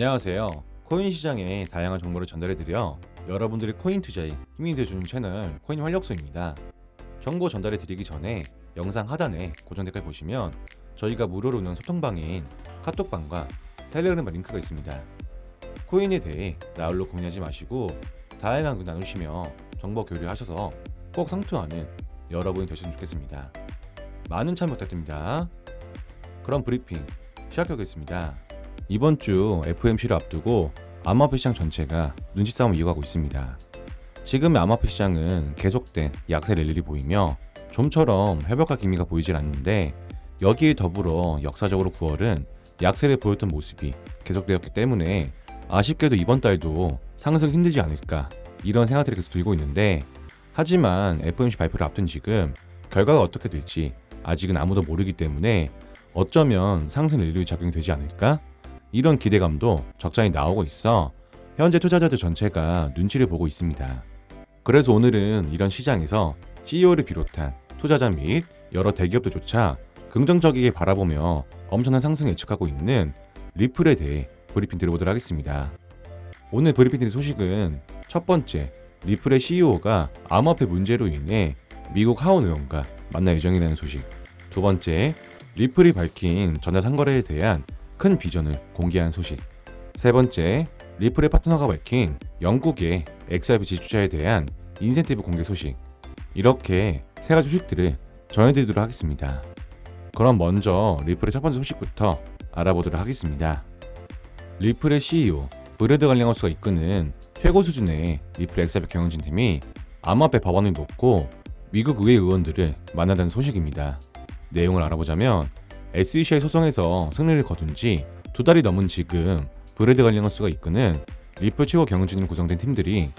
안녕하세요. 코인 시장의 다양한 정보를 전달해드려 여러분들의 코인 투자에 힘이 되어주는 채널 코인 활력소입니다. 정보 전달해드리기 전에 영상 하단에 고정 댓글 보시면 저희가 무료로 운영 소통방인 카톡방과 텔레그램 링크가 있습니다. 코인에 대해 나홀로 고민하지 마시고 다양한 의견 나누시며 정보 교류하셔서 꼭 상투하는 여러분이 되셨으면 좋겠습니다. 많은 참여 부탁드립니다. 그럼 브리핑 시작하겠습니다. 이번 주 FMC를 앞두고 암호화폐 시장 전체가 눈치 싸움을 이어가고 있습니다. 지금의 암호화폐 시장은 계속된 약세 랠리를 보이며 좀처럼 회복할 기미가 보이질 않는데 여기에 더불어 역사적으로 9월은 약세를 보였던 모습이 계속되었기 때문에 아쉽게도 이번 달도 상승 힘들지 않을까 이런 생각들이 계속 들고 있는데 하지만 FOMC 발표를 앞둔 지금 결과가 어떻게 될지 아직은 아무도 모르기 때문에 어쩌면 상승 랠리로 작용이 되지 않을까 이런 기대감도 적잖이 나오고 있어 현재 투자자들 전체가 눈치를 보고 있습니다. 그래서 오늘은 이런 시장에서 CEO를 비롯한 투자자 및 여러 대기업들조차 긍정적이게 바라보며 엄청난 상승을 예측하고 있는 리플에 대해 브리핑 드려보도록 하겠습니다. 오늘 브리핑 드릴 소식은 첫 번째, 리플의 CEO가 암호화폐 문제로 인해 미국 하원 의원과 만날 예정이라는 소식. 두 번째, 리플이 밝힌 전자상거래에 대한 큰 비전을 공개한 소식. 세 번째, 리플의 파트너가 밝힌 영국의 XRP 지주자에 대한 인센티브 공개 소식. 이렇게 세 가지 소식들을 전해드리도록 하겠습니다. 그럼 먼저 리플의 첫 번째 소식부터 알아보도록 하겠습니다. 리플의 CEO 브래드 갈링하우스가 이끄는 최고 수준의 리플 XRP 경영진 팀이 암호화폐 법안을 놓고 미국 의회 의원들을 만나다는 소식입니다. 내용을 알아보자면 SEC의 소송에서 승리를 거둔 지 두 달이 넘은 지금 브래드 갈링하우스가 이끄는 리플 최고 경영진으로 구성된 팀들이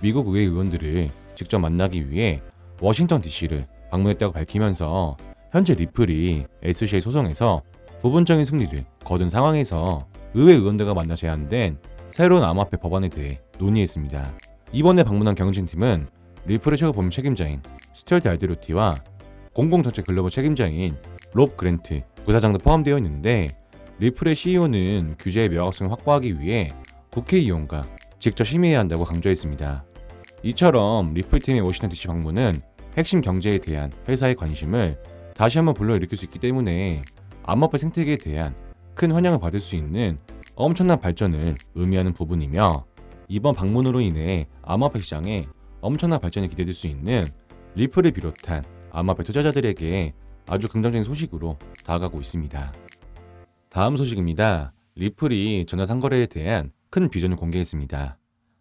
미국 의회 의원들을 직접 만나기 위해 워싱턴 DC를 방문했다고 밝히면서 현재 리플이 SC의 소송에서 부분적인 승리를 거둔 상황에서 의회 의원들과 만나 제안된 새로운 암호화폐 법안에 대해 논의했습니다. 이번에 방문한 경영진팀은 리플의 최고 법률 책임자인 스튜어트 알데로티와 공공정책 글로벌 책임자인 롭 그랜트 부사장도 포함되어 있는데 리플의 CEO는 규제의 명확성을 확보하기 위해 국회의원과 직접 심의해야 한다고 강조했습니다. 이처럼 리플팀의 워싱턴 DC 방문은 핵심 경제에 대한 회사의 관심을 다시 한번 불러일으킬 수 있기 때문에 암호화폐 생태계에 대한 큰 환영을 받을 수 있는 엄청난 발전을 의미하는 부분이며 이번 방문으로 인해 암호화폐 시장에 엄청난 발전이 기대될 수 있는 리플을 비롯한 암호화폐 투자자들에게 아주 긍정적인 소식으로 다가가고 있습니다. 다음 소식입니다. 리플이 전자상거래에 대한 큰 비전을 공개했습니다.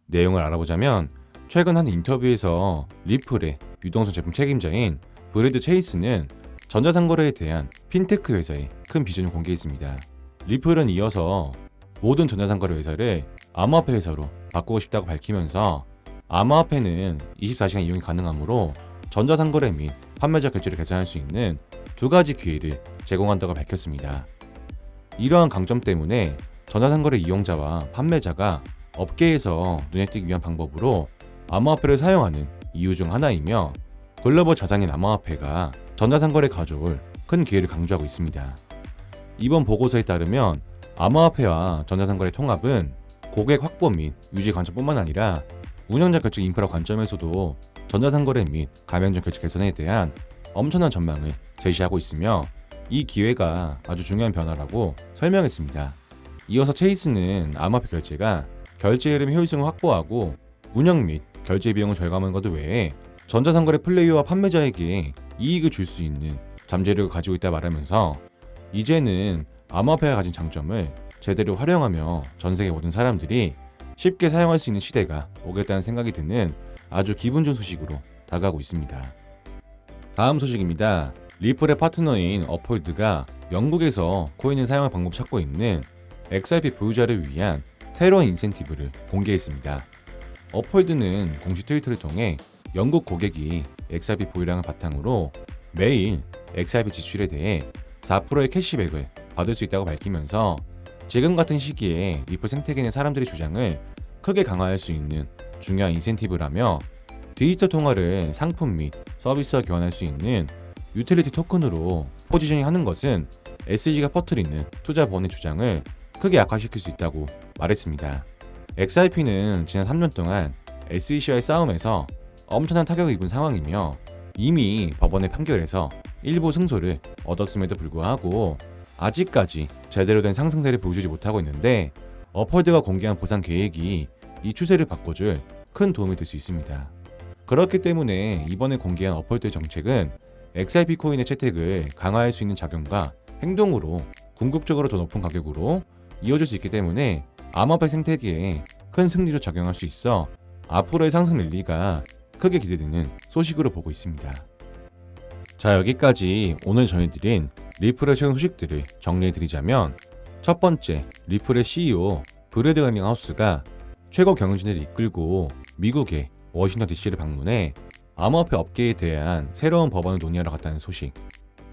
내용을 알아보자면 최근 한 인터뷰에서 리플의 유동성 제품 책임자인 브래드 체이스는 전자상거래에 대한 핀테크 회사의 큰 비전을 공개했습니다. 리플은 이어서 모든 전자상거래 회사를 암호화폐 회사로 바꾸고 싶다고 밝히면서 암호화폐는 24시간 이용이 가능하므로 전자상거래 및 판매자 결제를 개선할 수 있는 두 가지 기회를 제공한다고 밝혔습니다. 이러한 강점 때문에 전자상거래 이용자와 판매자가 업계에서 눈에 띄기 위한 방법으로 암호화폐를 사용하는 이유 중 하나이며 글로벌 자산인 암호화폐가 전자상거래 가져올 큰 기회를 강조하고 있습니다. 이번 보고서에 따르면 암호화폐와 전자상거래 통합은 고객 확보 및 유지 관점뿐만 아니라 운영자 결제 인프라 관점에서도 전자상거래 및 가맹점 결제 개선에 대한 엄청난 전망을 제시하고 있으며 이 기회가 아주 중요한 변화라고 설명했습니다. 이어서 체이스는 암호화폐 결제가 결제 흐름 효율성을 확보하고 운영 및 결제 비용을 절감하는 것 외에 전자상거래 플레이어와 판매자에게 이익을 줄 수 있는 잠재력을 가지고 있다 말하면서 이제는 암호화폐가 가진 장점을 제대로 활용하며 전 세계 모든 사람들이 쉽게 사용할 수 있는 시대가 오겠다는 생각이 드는 아주 기분 좋은 소식으로 다가가고 있습니다. 다음 소식입니다. 리플의 파트너인 어폴드가 영국에서 코인을 사용할 방법 찾고 있는 XRP 보유자를 위한 새로운 인센티브를 공개했습니다. 어폴드는 공식 트위터를 통해 영국 고객이 XRP 보유량을 바탕으로 매일 XRP 지출에 대해 4%의 캐시백을 받을 수 있다고 밝히면서 지금 같은 시기에 리플 생태계 내 사람들의 주장을 크게 강화할 수 있는 중요한 인센티브라며 디지털 통화를 상품 및 서비스와 교환할 수 있는 유틸리티 토큰으로 포지셔닝 하는 것은 SG가 퍼뜨리는 투자 번의 주장을 크게 악화시킬 수 있다고 말했습니다. XRP는 지난 3년 동안 SEC와의 싸움에서 엄청난 타격을 입은 상황이며 이미 법원의 판결에서 일부 승소를 얻었음에도 불구하고 아직까지 제대로 된 상승세를 보여주지 못하고 있는데 어펄드가 공개한 보상 계획이 이 추세를 바꿔줄 큰 도움이 될 수 있습니다. 그렇기 때문에 이번에 공개한 어펄드 정책은 XRP 코인의 채택을 강화할 수 있는 작용과 행동으로 궁극적으로 더 높은 가격으로 이어질 수 있기 때문에 암호화폐 생태계에 큰 승리로 작용할 수 있어 앞으로의 상승 랠리가 크게 기대되는 소식으로 보고 있습니다. 자 여기까지 오늘 전해드린 리플의 최근 소식들을 정리해드리자면 첫 번째 리플의 CEO 브래드 가닝하우스가 최고 경영진을 이끌고 미국의 워싱턴 DC를 방문해 암호화폐 업계에 대한 새로운 법안을 논의하러 갔다는 소식.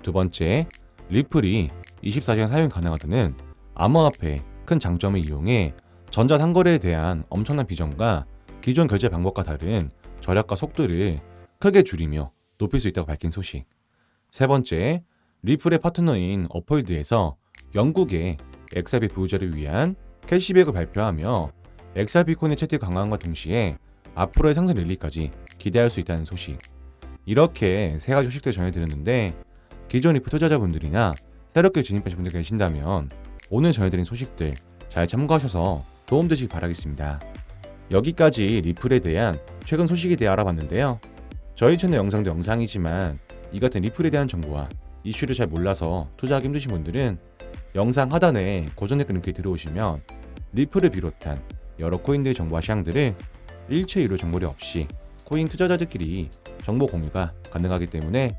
두 번째, 리플이 24시간 사용 가능하다는 암호화폐의 큰 장점을 이용해 전자상거래에 대한 엄청난 비전과 기존 결제 방법과 다른 절약과 속도를 크게 줄이며 높일 수 있다고 밝힌 소식. 세 번째, 리플의 파트너인 어폴드에서 영국의 XRP 보유자를 위한 캐시백을 발표하며 코인의 채택 강화함과 동시에 앞으로의 상승 랠리까지 기대할 수 있다는 소식. 이렇게 세 가지 소식들 전해드렸는데 기존 리플 투자자분들이나 새롭게 진입하신 분들 계신다면 오늘 전해드린 소식들 잘 참고하셔서 도움되시기 바라겠습니다. 여기까지 리플에 대한 최근 소식에 대해 알아봤는데요. 저희 채널 영상도 영상이지만 이 같은 리플에 대한 정보와 이슈를 잘 몰라서 투자하기 힘드신 분들은 영상 하단에 고정 댓글 링크에 들어오시면 리플을 비롯한 여러 코인들 정보와 시황들을 일체 유료 정보료 없이 코인 투자자들끼리 정보 공유가 가능하기 때문에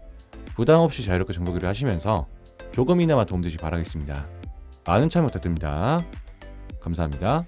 부담 없이 자유롭게 정보 교류 하시면서 조금이나마 도움되시 기 바라겠습니다. 많은 참여 부탁드립니다. 감사합니다.